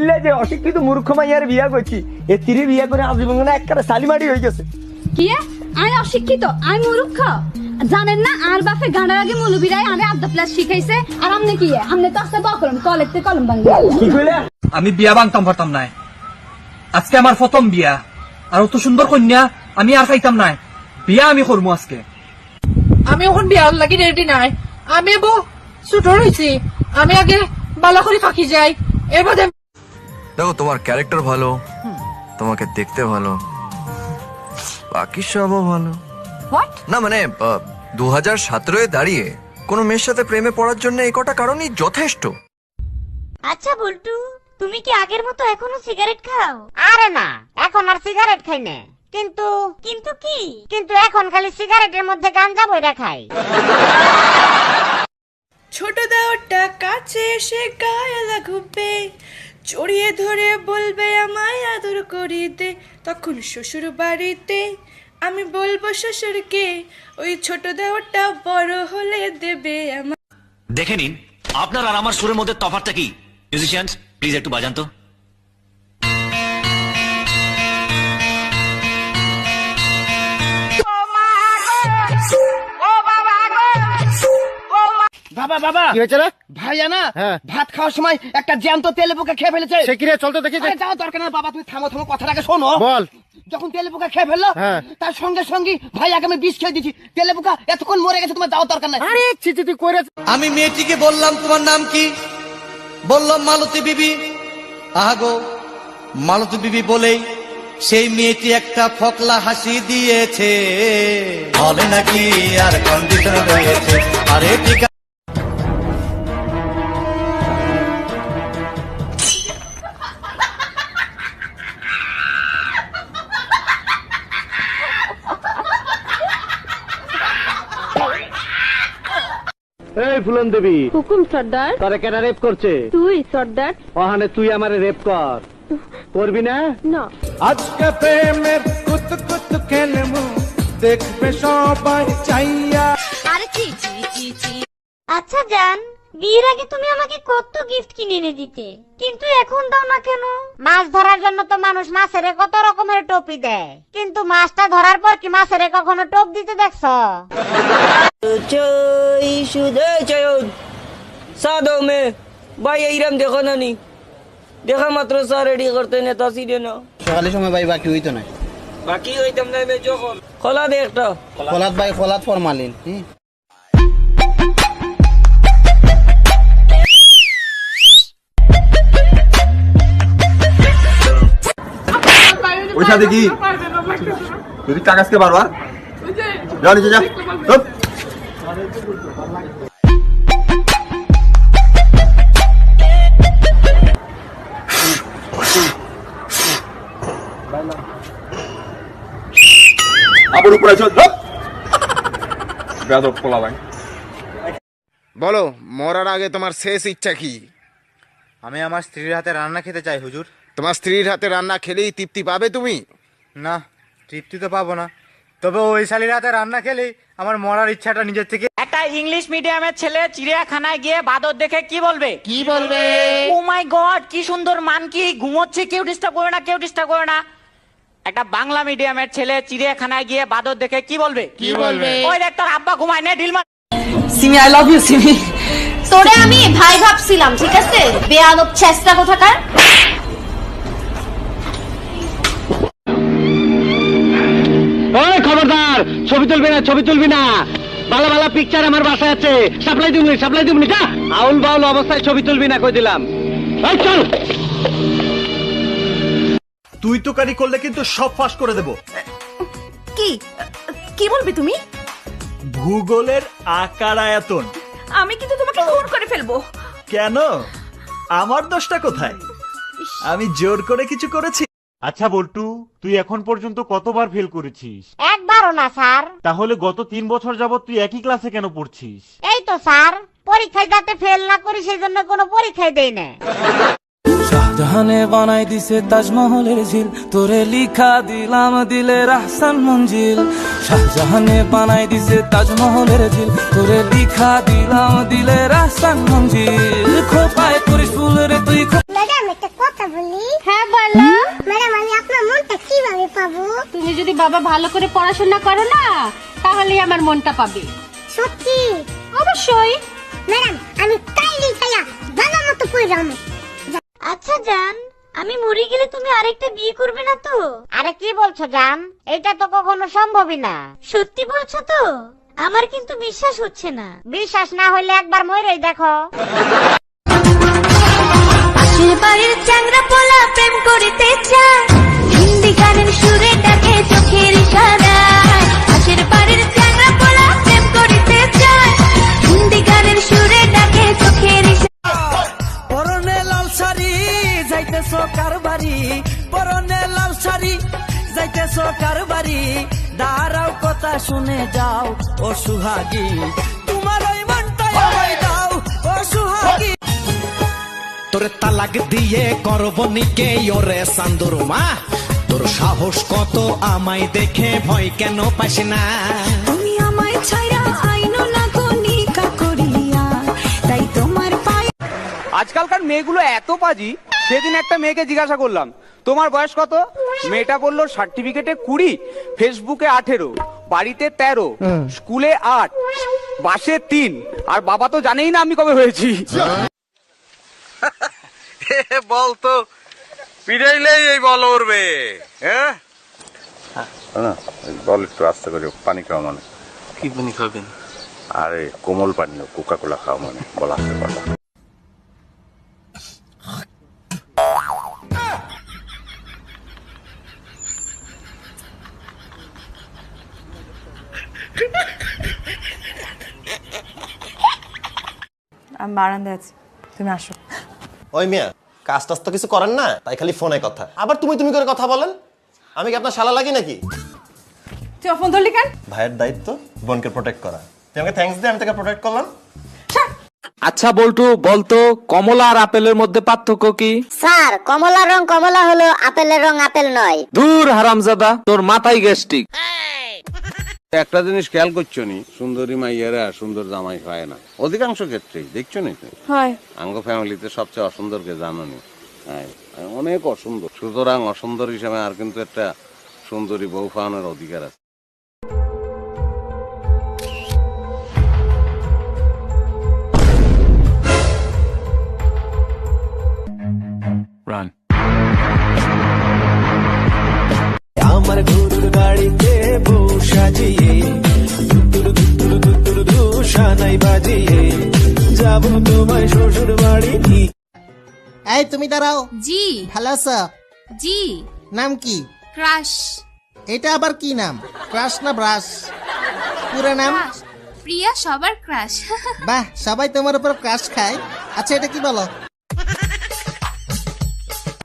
বললে যে অশিক্ষিত মূর্খ মাইয়ার বিয়া করছি এ তিরি বিয়া করে আজীবন না একটা সালিমারি হয়ে গেছে কি আমি অশিক্ষিত আমি মূর্খ জানেন না আর বাপে গানের আগে মৌলবীরাই আমি আদ্যা প্লাস শিখাইছে আর আমনে কি আমনে তো আসতে বকরম কলেজতে কলম কি কইলে আমি বিয়া ভাঙতাম পারতাম নাই। আজকে আমার প্রথম বিয়া। আর অত সুন্দর কন্যা আমি আর খাইতাম নাই। বিয়া আমি করব আজকে। আমি এখন বিয়ার লাগি রেডি নাই। আমি বো ছোট রয়েছি আমি আগে বালা করে থাকি যাই। এর মধ্যে দেখো তোমার ক্যারেক্টার ভালো তোমাকে দেখতে ভালো বাকি সবও ভালো। না মানে দু হাজার সতেরোয় দাঁড়িয়ে কোনো মেয়ের সাথে প্রেমে পড়ার জন্য এই কটা কারণই যথেষ্ট। আচ্ছা বল্টু তুমি কি আগের মতো এখনও সিগারেট খাও? আরে না এখন আর সিগারেট খাই না। কিন্তু কিন্তু কি? কিন্তু এখন খালি সিগারেটের মধ্যে গাঞ্জা বইরা খাই। ছোট দেওয়াটা কাছে এসে গায়ে লাগবে। জড়িয়ে ধরে বলবে আমায় আদর করিতে। তখন শ্বশুর বাড়িতে আমি বলব শ্বশুরকে ওই ছোট দেওয়াটা বড় হলে দেবে আমার দেখে নিন আপনার আর আমার সুরের মধ্যে তফাতটা কি? মিউজিশিয়ানস প্লিজ একটু বাজান তো। বাবা বাবা কি হয়েছে রে? ভাইয়া না? ভাত খাওয়ার সময় একটা জ্যান্ত তেলে পোকা খেয়ে ফেলেছে। সে কিরে চল তো দেখি যাওয়া দরকার না বাবা তুমি থামো থামো কথাটাকে শোনো। বল। যখন তেলে পোকা খেয়ে ফেলল তার সঙ্গে সঙ্গে ভাইয়াকে আমি বিষ খেয়ে দিচ্ছি তেলে পোকা এতক্ষণ মরে গেছে তোমার যাওয়ার দরকার নাই। আরে চিচি তুই করে আমি মেয়েটিকে বললাম তোমার নাম কি? বললাম মালতী বিবি। আহাগো মালতী বিবি বলেই সেই মেয়েটি একটা ফকলা হাসি দিয়েছে। বলে নাকি আর কন্ডিশন রয়েছে। আরে ঠিক ফুলন দেবী। হুকুম সর্দার। তোরে কেনা রেপ করছে? তুই সর্দার। ওখানে তুই আমারে রেপ কর। করবি না? না। আজকে প্রেমের কুত কুত খেলমু দেখবে সবাই চাইয়া। আরে চি চি চি চি। আচ্ছা জান। বিয়ের আগে তুমি আমাকে কত গিফট কিনে এনে দিতে? কিন্তু এখন দাও না কেন? মাছ ধরার জন্য তো মানুষ মাছের কত রকমের টোপি দেয়। কিন্তু মাছটা ধরার পর কি মাছের কখনো টোপ দিতে দেখছ? সাদো মে ভাই এইরাম দেখো না নি? দেখা মাত্র স্যার রেডি করতে নেতা সিরে না। সকালের সময় ভাই বাকি হইতো না। বাকি হইতাম না মে যখন। খোলা দে একটা। ফলাত ভাই ফলাত ফরমালিন ওইটা দেখি তুই কাগজকে বারবার যা নিচে যা আবার উপরে চল চুপ। পোলা ভাই। বলো মরার আগে তোমার শেষ ইচ্ছা কি? আমি আমার স্ত্রীর হাতে রান্না খেতে চাই হুজুর। তোমার স্ত্রীর হাতে রান্না খেলেই তৃপ্তি পাবে তুমি? না তৃপ্তি তো পাবো না। তবে ওই শালির হাতে রান্না খেলেই আমার মরার ইচ্ছাটা নিজের থেকে একটা ইংলিশ মিডিয়ামের ছেলে চিড়িয়াখানায় গিয়ে বাদর দেখে কি বলবে? কি বলবে? ও মাই গড কি সুন্দর মান কি ঘুমোচ্ছে কেউ ডিস্টার্ব করে না কেউ ডিস্টার্ব করে না। একটা বাংলা মিডিয়ামের ছেলে চিড়িয়াখানায় গিয়ে বাদর দেখে কি বলবে? কি বলবে? ওই দেখ তোর আব্বা ঘুমায় নে ঢিল মার। Simi I love you Simi. তোরে আমি ভাই ভাবছিলাম ঠিক আছে? বেয়াদব চেষ্টা কোথাকার? খবরদার ছবি তুলবি না ছবি তুলবি না। ভালো ভালো পিকচার আমার বাসায় আছে। সাপ্লাই দিবনি সাপ্লাই দিবনি যা। আউল বাউল অবস্থায় ছবি তুলবি না কই দিলাম। এই চল। তুই তো কারি করলে কিন্তু সব ফাঁস করে দেব। কি? কি বলবি তুমি? ভূগোলের আকার আয়তন। আমি কিন্তু তোমাকে খুন করে ফেলব। কেন? আমার দোষটা কোথায়? আমি জোর করে কিছু করেছি। আচ্ছা বল্টু তুই এখন পর্যন্ত কতবার ফেল করেছিস? একবারও না স্যার। তাহলে গত তিন বছর যাবত তুই একই ক্লাসে কেন পড়ছিস? এই তো স্যার। পরীক্ষায় যাতে ফেল না করি সেই জন্য কোনো পরীক্ষায় দেই না। শাহজাহানে বানাই দিছে তাজমহলের ঝিল। তোরে লিখা দিলাম দিলে আহসান মঞ্জিল। শাহজাহানে বানাই দিছে তাজমহলের ঝিল। তোরে লিখা দিলাম দিলের আহসান মঞ্জিল। খোপায় করিস ফুল রে তুই ম্যাডাম একটা কথা বাবা ভালো করে পড়াশোনা করো না তাহলেই আমার মনটা পাবে। সত্যি? অবশ্যই। ম্যাডাম আমি কাইলি খাইয়া ভালো মতো কইরাম আচ্ছা জান আমি মরে গেলে তুমি আরেকটা বিয়ে করবে না তো? আরে কি বলছো জান? এটা তো কখনো সম্ভবই না। সত্যি বলছো তো? আমার কিন্তু বিশ্বাস হচ্ছে না। বিশ্বাস না হলে একবার মরেই দেখো। পাশের বাড়ির চ্যাংরা পোলা প্রেম কথা শুনে যাও ও সুহাগী। তোমার ওই মনটাই আমায় দাও ও সুহাগী। তোরে তালাক দিয়ে করব নিকে ওরে সান্দুর মা। তোর সাহস কত আমায় দেখে ভয় কেন পাস না। তুমি আমায় ছায়া আইনো না গনিকা করিয়া তাই তোমার পায়ে আজকালকার মেয়েগুলো এত পাজি সেদিন একটা মেয়েকে জিজ্ঞাসা করলাম তোমার বয়স কত? মেয়েটা বলল সার্টিফিকেটে কুড়ি ফেসবুকে আঠেরো। বাড়িতে তেরো স্কুলে আট বাসে তিন। আর বাবা তো জানেই না আমি কবে হয়েছি। বলতো পিড়াইলেই এই বল উঠবে হ্যাঁ? না বল একটু আস্তে করে পানি খাওয়া মানে। কি পানি খাবেন? আরে কোমল পানীয় কোকা কোলা খাওয়া মানে বল আসতে পারলাম আমি বারান্দায় আছি তুমি আসো। ওই মিয়া কাজ টাজ তো কিছু করেন না তাই খালি ফোনে কথা। আবার তুমি তুমি করে কথা বলেন? আমি কি আপনার শালা লাগি নাকি? তুই ফোন ধরলি কেন? ভাইয়ের দায়িত্ব বোনকে প্রোটেক্ট করা। তুই আমাকে থ্যাঙ্কস দিয়ে আমি তোকে প্রোটেক্ট করলাম। আচ্ছা বল্টু বলতো কমলা আর আপেলের মধ্যে পার্থক্য কি? স্যার কমলা রং কমলা হলো আপেলের রং আপেল নয়। দূর হারামজাদা তোর মাথায় গ্যাস্ট্রিক। একটা জিনিস খেয়াল করছ নি? সুন্দরী মাইয়ারা সুন্দর জামাই হয় না। অধিকাংশ ক্ষেত্রেই দেখছ নি? তুমি? হয়। আঙ্গ ফ্যামিলিতে সবচেয়ে অসুন্দরকে জানো নি? হ্যাঁ, অনেক অসুন্দর। সুতরাং অসুন্দর হিসেবে আর কিন্তু একটা সুন্দরী বউ পাওয়ানোর অধিকার আছে। আমার গরুর গাড়িতে সাজিয়ে দুতুর দুতুর দুতুর দুশানাই বাজিয়ে যাব তোমায় শ্বশুর বাড়ি এই তুমি দাঁড়াও। জি। ভালো আছো? জি। নাম কি? ক্রাশ। এটা আবার কি নাম? ক্রাশ না ব্রাশ? পুরো নাম? প্রিয়া সবার ক্রাশ। বাহ সবাই তোমার উপর ক্রাশ খায়। আচ্ছা এটা কি বলো?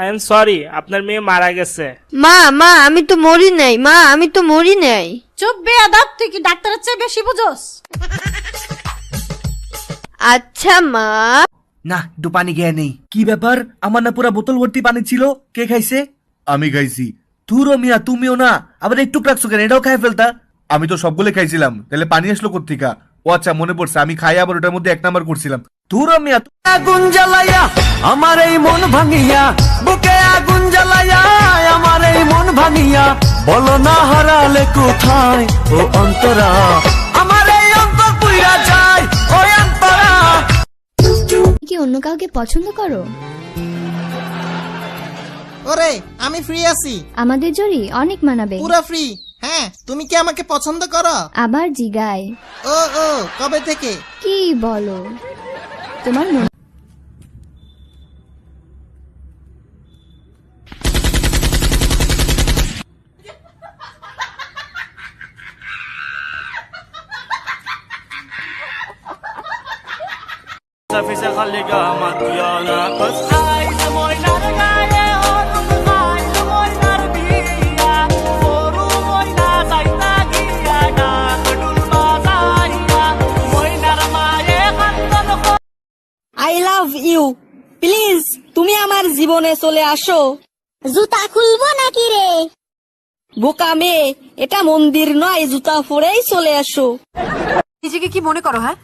আই এম সরি আপনার মেয়ে মারা গেছে। মা মা আমি তো মরি নাই মা আমি তো মরি নাই। চুপ বেয়াদব তুই কি ডাক্তারের চেয়ে বেশি বুঝোস? আচ্ছা মা। না একটু পানি খেয়ে নেই। কি ব্যাপার? আমার না পুরা বোতল ভর্তি পানি ছিল। কে খাইছে? আমি খাইছি। তুরো মিয়া তুমিও না। আবার একটু রাখছো কেন এটাও খাই ফেলতা? আমি তো সবগুলো খাইছিলাম। তাহলে পানি আসলো কোথেকা ও আচ্ছা মনে পড়ছে আমি খাই আবার ওটার মধ্যে এক নাম্বার করছিলাম। তুরো মিয়া আগুন জ্বালাইয়া আমার এই মন ভাঙিয়া বুকে আগুন জ্বালাইয়া আমার এই মন ভাঙিয়া বলো না হারালে কোথায় ও অন্তরা? আমার এই অন্তর পুইরা যায় ওই অন্তরা। কি অন্য কাউকে পছন্দ করো? ওরে আমি ফ্রি আছি। আমাদের জড়ি অনেক মানাবে। পুরো ফ্রি হ্যাঁ তুমি কি আমাকে পছন্দ করো? আবার জিগায়। ও ও কবে থেকে? কি বলো? তোমার মন basaiya Moy naramaye khantan ko I love you please তুমি আমার জীবনে চলে আসো। জুতা খুলবো নাকি রে? বোকা মেয়ে এটা মন্দির নয় জুতা পরেই চলে আসো। নিজেকে কি মনে করো হ্যাঁ?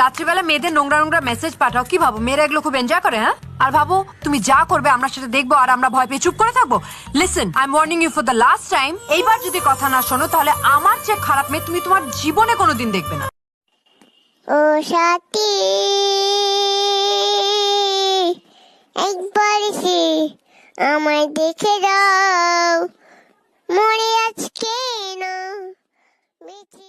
রাত্রিবেলা মেয়েদের নোংরা নোংরা মেসেজ পাঠাও। কি ভাবো, মেয়েরা এগুলো খুব এনজয় করে হ্যাঁ? আর ভাবো, তুমি যা করবে, আমরা সেটা দেখব আর আমরা ভয় পেয়ে চুপ করে থাকব। Listen I am warning you for the last time এইবার যদি কথা না শোনো, তাহলে আমার যে খারাপ মেয়ে তুমি তোমার জীবনে কোনোদিন দেখবে না। ও সাথী, একবার সে আমায় দেখে দাও মরে আজকে না বেঁচে